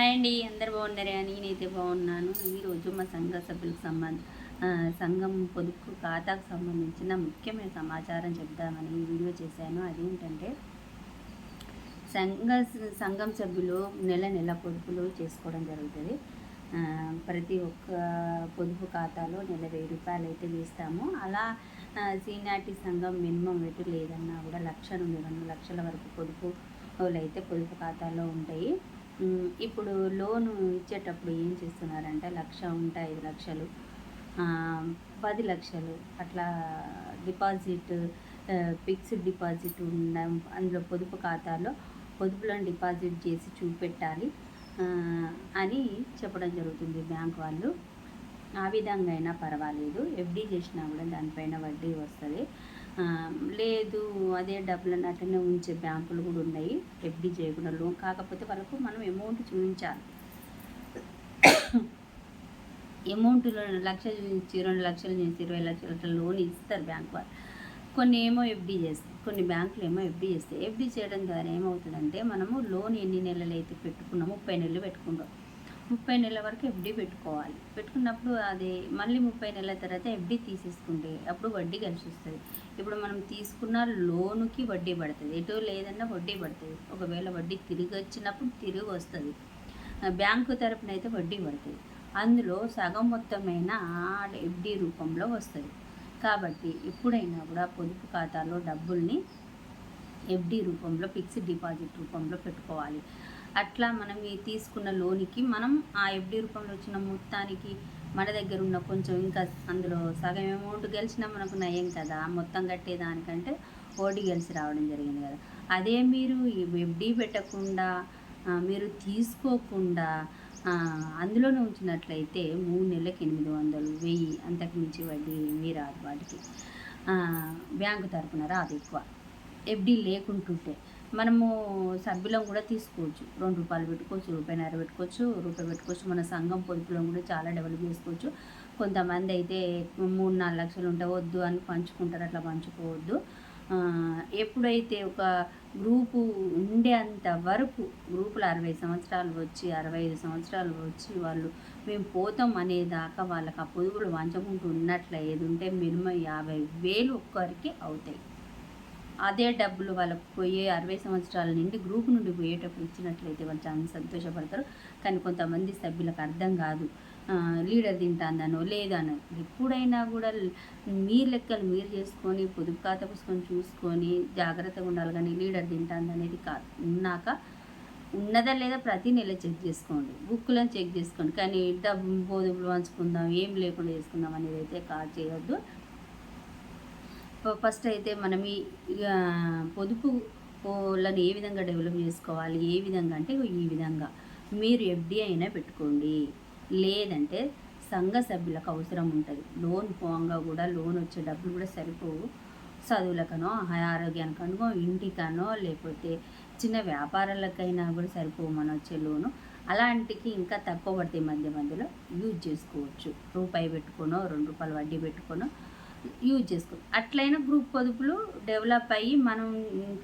Hi అండి అందరు బాగున్నారా? నేనైతే బాగున్నాను. ఈరోజు మా సంఘ సభ్యులకు సంబంధ సంఘం పొదుపు ఖాతాకు సంబంధించిన ముఖ్యమైన సమాచారం చెప్దామని ఈ వీడియో చేశాను. అదేంటంటే సంఘ సంఘం సభ్యులు నెల నెల పొదుపులు చేసుకోవడం జరుగుతుంది. ప్రతి ఒక్క పొదుపు ఖాతాలో నెల వెయ్యి రూపాయలు అయితే వేస్తాము. అలా సీనియార్టీ సంఘం మినిమం వెటు లేదన్నా కూడా లక్ష నుండి రెండు లక్షల వరకు పొదుపులు అయితే పొదుపు ఖాతాలో ఉంటాయి. ఇప్పుడు లోను ఇచ్చేటప్పుడు ఏం చేస్తున్నారంటే లక్ష ఉంటే ఐదు లక్షలు పది లక్షలు అట్లా డిపాజిట్ ఫిక్స్డ్ డిపాజిట్ ఉన్న అందులో పొదుపు ఖాతాలో పొదుపులను డిపాజిట్ చేసి చూపెట్టాలి అని చెప్పడం జరుగుతుంది బ్యాంక్ వాళ్ళు. ఆ విధంగా అయినా పర్వాలేదు. ఎఫ్డీ చేసినా కూడా దానిపైన వడ్డీ వస్తుంది. లేదు అదే డబ్బులను అట్లనే ఉంచే బ్యాంకులు కూడా ఉన్నాయి. ఎఫ్డి చేయకుండా లోన్ కాకపోతే వాళ్ళకు మనం అమౌంట్ చూపించాలి. అమౌంట్ లక్ష చూపించి రెండు లక్షలు చూపించి ఇరవై లక్షలు అట్లా లోన్ ఇస్తారు బ్యాంక్ వాళ్ళు. కొన్ని ఏమో ఎఫ్డీ చేస్తాయి కొన్ని బ్యాంకులు ఏమో ఎఫ్డి చేస్తాయి ఎఫ్డి చేయడం ద్వారా ఏమవుతుందంటే మనము లోన్ ఎన్ని నెలలు అయితే పెట్టుకున్నామో ముప్పై నెలలు పెట్టుకుంటాం. ముప్పై నెలల వరకు ఎఫ్డీ పెట్టుకోవాలి. పెట్టుకున్నప్పుడు అది మళ్ళీ ముప్పై నెలల తర్వాత ఎఫ్డీ తీసేసుకుంటే అప్పుడు వడ్డీ కలిసి వస్తుంది ఇప్పుడు మనం తీసుకున్న లోనుకి వడ్డీ పడుతుంది. ఎటు లేదన్నా వడ్డీ పడుతుంది. ఒకవేళ వడ్డీ తిరిగి వచ్చినప్పుడు తిరిగి వస్తుంది. బ్యాంకు తరపున అయితే వడ్డీ పడుతుంది. అందులో సగం మొత్తమైన ఎఫ్డీ రూపంలో వస్తుంది. కాబట్టి ఎప్పుడైనా కూడా పొదుపు ఖాతాలో డబ్బుల్ని ఎఫ్డి రూపంలో ఫిక్స్డ్ డిపాజిట్ రూపంలో పెట్టుకోవాలి. అట్లా మనం ఈ తీసుకున్న లోనికి మనం ఆ ఎఫ్డి రూపంలో వచ్చిన మొత్తానికి మన దగ్గర ఉన్న కొంచెం ఇంకా అందులో సగం అమౌంట్ గెలిచినా మనకు నయం కదా. మొత్తం కట్టేదానికంటే ఓడి గెలిచి రావడం జరిగింది కదా. అదే మీరు ఈ ఎఫ్డి పెట్టకుండా మీరు తీసుకోకుండా అందులోనే ఉంచినట్లయితే మూడు నెలలకు ఎనిమిది వందలు వెయ్యి అంతకు మించి వడ్డీ ఏమీ రాదు వాటికి. బ్యాంకు తరపున రాదు ఎక్కువ. ఎఫ్డి లేకుంటుంటే మనము సభ్యులం కూడా తీసుకోవచ్చు. రెండు రూపాయలు పెట్టుకోవచ్చు రూపాయిన్నర పెట్టుకోవచ్చు రూపాయి పెట్టుకోవచ్చు. మన సంఘం పొదుపులో కూడా చాలా డెవలప్ చేసుకోవచ్చు. కొంతమంది అయితే మూడు నాలుగు లక్షలు ఉంటే వద్దు అని పంచుకుంటారు అట్లా పంచుకోవద్దు. ఎప్పుడైతే ఒక గ్రూపు ఉండేంత వరకు గ్రూపులు అరవై సంవత్సరాలు వచ్చి అరవై ఐదు సంవత్సరాలు వచ్చి వాళ్ళు మేము పోతాం అనేదాకా వాళ్ళకి ఆ పొదుపులు వంచకుంటూ ఉన్నట్ల. ఏది ఉంటే మినిమం యాభై వేలు ఒక్కరికి అవుతాయి. అదే డబ్బులు వాళ్ళకు పోయే అరవై సంవత్సరాల నుండి గ్రూప్ నుండి పోయేటప్పుడు ఇచ్చినట్లయితే వాళ్ళు చాలా సంతోషపడతారు. కానీ కొంతమంది సభ్యులకు అర్థం కాదు. లీడర్ తింటాందనో లేదనో ఎప్పుడైనా కూడా మీ లెక్కలు మీరు చేసుకొని పొదుపు ఖాతా పుస్తకం చూసుకొని జాగ్రత్తగా ఉండాలి కానీ లీడర్ తింటాందనేది కాదు ఉన్నాక ఉన్నదా లేదా ప్రతి నెల చెక్ చేసుకోండి. బుక్లను చెక్ చేసుకోండి. కానీ డబ్బు పొదుపులు పంచుకుందాం ఏం లేకుండా చేసుకుందాం అనేది అయితే కాదు చేయొద్దు. ఫస్ట్ అయితే మనం ఈ పొదుపులను పొదుపు లను ఏ విధంగా డెవలప్ చేసుకోవాలి? ఏ విధంగా అంటే ఈ విధంగా. మీరు ఎఫ్డి అయినా పెట్టుకోండి. లేదంటే సంఘ సభ్యులకు అవసరం ఉంటుంది. లోన్ పోంగా కూడా లోన్ వచ్చే డబ్బులు కూడా సరిపోవు. చదువులకనో ఆరోగ్యానికనో ఇంటికనో లేకపోతే చిన్న వ్యాపారాలకైనా కూడా సరిపోవు మన వచ్చే లోను. అలాంటికి ఇంకా తక్కువ పడితే మధ్య మధ్యలో. యూజ్ చేసుకోవచ్చు. రూపాయి పెట్టుకోనో రెండు రూపాయలు వడ్డీ పెట్టుకోనో యూజ్ చేసుకో అట్లయినా గ్రూప్ పొదుపులు డెవలప్ అయ్యి మనం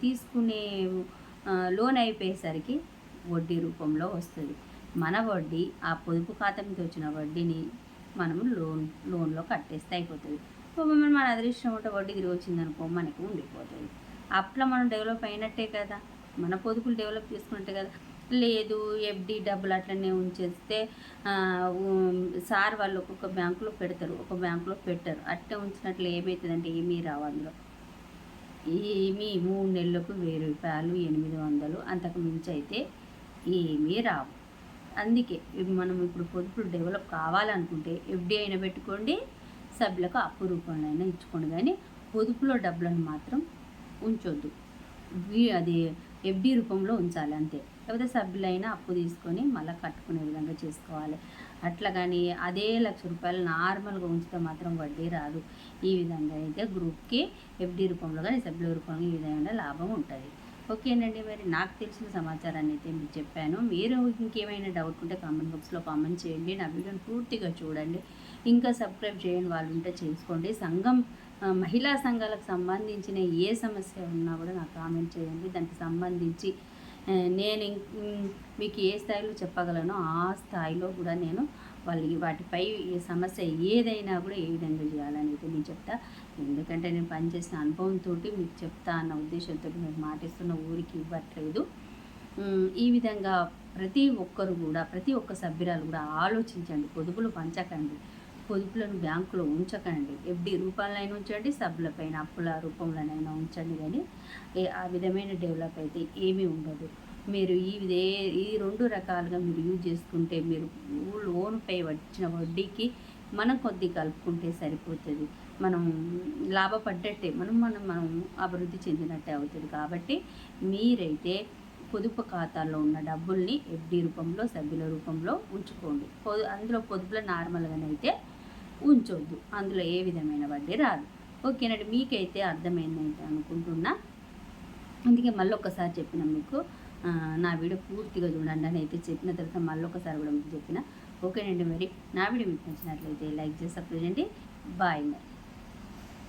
తీసుకునే లోన్ అయిపోయేసరికి వడ్డీ రూపంలో వస్తుంది. మన వడ్డీ ఆ పొదుపు ఖాతా మీద వచ్చిన వడ్డీని మనం లోన్ లోన్లో కట్టేస్తే అయిపోతుంది. మన మన అదృష్టం ఉంటే వడ్డీ తిరిగి వచ్చిందనుకో మనకి ఉండిపోతుంది. అట్లా మనం డెవలప్ అయినట్టే కదా. మన పొదుపులు డెవలప్ చేసుకున్నట్టే కదా. లేదు ఎఫ్డి డబ్బులు అట్లనే ఉంచేస్తే సార్ వాళ్ళు ఒక్కొక్క బ్యాంకులో పెడతారు ఒక బ్యాంకులో పెట్టరు. అట్టే ఉంచినట్లు ఏమవుతుందంటే ఏమీ రావు అందులో. ఏమీ మూడు నెలలకు వెయ్యి రూపాయలు ఎనిమిది వందలు అంతకు మించి అయితే ఏమీ రావు. అందుకే మనం ఇప్పుడు పొదుపులు డెవలప్ కావాలనుకుంటే ఎఫ్డి అయినా పెట్టుకోండి సభ్యులకు అప్పు రూపంలో అయినా ఇచ్చుకోండి. కానీ పొదుపులో డబ్బులను మాత్రం ఉంచొద్దు. అది ఎఫ్డి రూపంలో ఉంచాలి అంతే లేకపోతే సభ్యులైనా అప్పు తీసుకొని మళ్ళీ కట్టుకునే విధంగా చేసుకోవాలి. అట్లా కానీ అదే లక్ష రూపాయలు నార్మల్గా ఉంచితే మాత్రం వడ్డీ రాదు. ఈ విధంగా అయితే గ్రూప్కి ఎఫ్డి రూపంలో కానీ సభ్యుల రూపంలో ఈ విధంగా లాభం ఉంటుంది. ఓకేనండి మరి నాకు తెలిసిన సమాచారాన్ని అయితే మీకు చెప్పాను. మీరు ఇంకేమైనా డౌట్ ఉంటే కామెంట్ బాక్స్లో కామెంట్ చేయండి. నా వీడియోని పూర్తిగా చూడండి. ఇంకా సబ్స్క్రైబ్ చేయని వాళ్ళు ఉంటే చేసుకోండి. సంఘం మహిళా సంఘాలకు సంబంధించిన ఏ సమస్య ఉన్నా కూడా నాకు కామెంట్ చేయండి. దానికి సంబంధించి నేను ఇం- మీకు ఏ స్థాయిలో చెప్పగలనో ఆ స్థాయిలో కూడా నేను వాళ్ళకి వాటిపై ఈ సమస్య ఏదైనా కూడా ఏ విధంగా చేయాలని నేను చెప్తా. ఎందుకంటే నేను పనిచేసిన అనుభవంతో మీకు చెప్తా అన్న ఉద్దేశంతో మీరు మాటిస్తున్న ఊరికి ఇవ్వట్లేదు. ఈ విధంగా ప్రతి ఒక్కరు కూడా ప్రతి ఒక్క సభ్యురాలు కూడా ఆలోచించండి పొదుపులు పంచకండి. పొదుపులను బ్యాంకులో ఉంచకండి. ఎఫ్డి రూపాలైనా ఉంచండి సబ్బులపైన అప్పుల రూపంలోనైనా ఉంచండి కానీ ఏ- ఆ విధమైన డెవలప్ అయితే ఏమీ ఉండదు. మీరు ఈ ఇదే ఈ రెండు రకాలుగా మీరు యూజ్ చేసుకుంటే మీరు లోన్పై వచ్చిన వడ్డీకి మనం కొద్ది కలుపుకుంటే సరిపోతుంది. మనం లాభపడ్డట్టే మనం మనం మనం అభివృద్ధి చెందినట్టే అవుతుంది. కాబట్టి మీరైతే పొదుపు ఖాతాల్లో ఉన్న డబ్బుల్ని ఎఫ్డి రూపంలో సభ్యుల రూపంలో ఉంచుకోండి. పొదు అందులో పొదుపులు నార్మల్గానైతే ఉంచొద్దు. అందులో ఏ విధమైన వడ్డీ రాదు. ఓకేనండి మీకైతే అర్థమైంది అనుకుంటున్నా. అందుకే మళ్ళీ ఒకసారి చెప్పిన మీకు నా వీడియో పూర్తిగా చూడండి అని అయితే చెప్పిన తర్వాత మళ్ళీ ఒకసారి కూడా మీకు చెప్పిన. ఓకేనండి మరి నా వీడియో మీకు నచ్చినట్లయితే లైక్ చేసి సపోర్ట్ చేయండి. బాయ్ మరి.